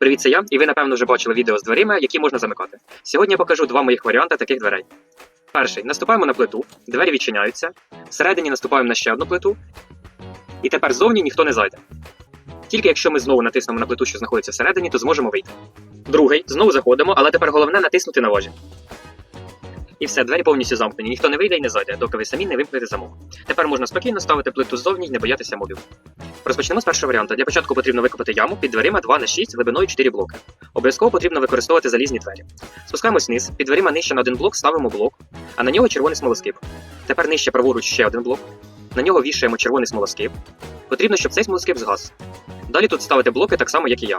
Привіт, це я, і ви напевно вже бачили відео з дверима, які можна замикати. Сьогодні я покажу два моїх варіанти таких дверей. Перший наступаємо на плиту, двері відчиняються, всередині наступаємо на ще одну плиту, і тепер ззовні ніхто не зайде. Тільки якщо ми знову натиснемо на плиту, що знаходиться всередині, то зможемо вийти. Другий, знову заходимо, але тепер головне натиснути на важі. І все, двері повністю замкнені, ніхто не вийде і не зайде, доки ви самі не вимкнете замок. Тепер можна спокійно ставити плиту ззовні і не боятися мобів. Розпочнемо з першого варіанту. Для початку потрібно викопати яму під дверима 2 на 6 глибиною 4 блоки. Обов'язково потрібно використовувати залізні двері. Спускаємось вниз, під дверима нижче на один блок ставимо блок, а на нього червоний смолоскип. Тепер нижче праворуч ще один блок. На нього вішаємо червоний смолоскип. Потрібно, щоб цей смолоскип згас. Далі тут ставити блоки так само, як і я.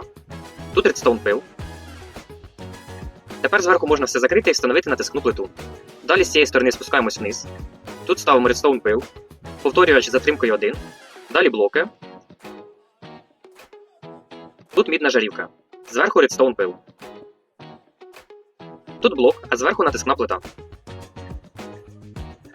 Тут редстоун пил. Тепер зверху можна все закрити і встановити натискну плиту. Далі з цієї сторони спускаємось вниз. Тут ставимо редстоун пил, повторювач затримкою 1. Далі блоки. Тут мідна жарівка. Зверху редстоун пил. Тут блок, а зверху натискна плита.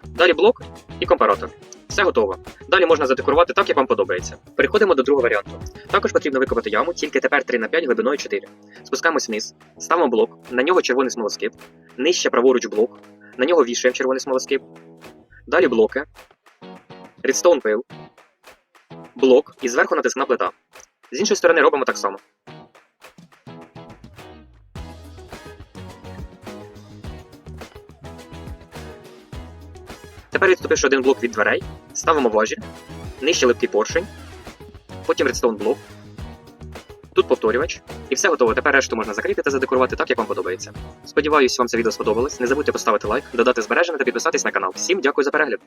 Далі блок і компаратор. Все готово. Далі можна задекорувати так, як вам подобається. Переходимо до другого варіанту. Також потрібно викопати яму, тільки тепер 3 на 5 глибиною 4. Спускаємось вниз, ставимо блок, на нього червоний смолоскип, нижче праворуч блок, на нього вішаємо червоний смолоскип. Далі блоки, редстоун пил, блок і зверху натискна плита. З іншої сторони робимо так само. Тепер відступивши один блок від дверей, ставимо важіль, нижче липкий поршень, потім редстоун блок, тут повторювач, і все готово. Тепер решту можна закрити та задекорувати так, як вам подобається. Сподіваюсь, вам це відео сподобалось. Не забудьте поставити лайк, додати збереження та підписатись на канал. Всім дякую за перегляд!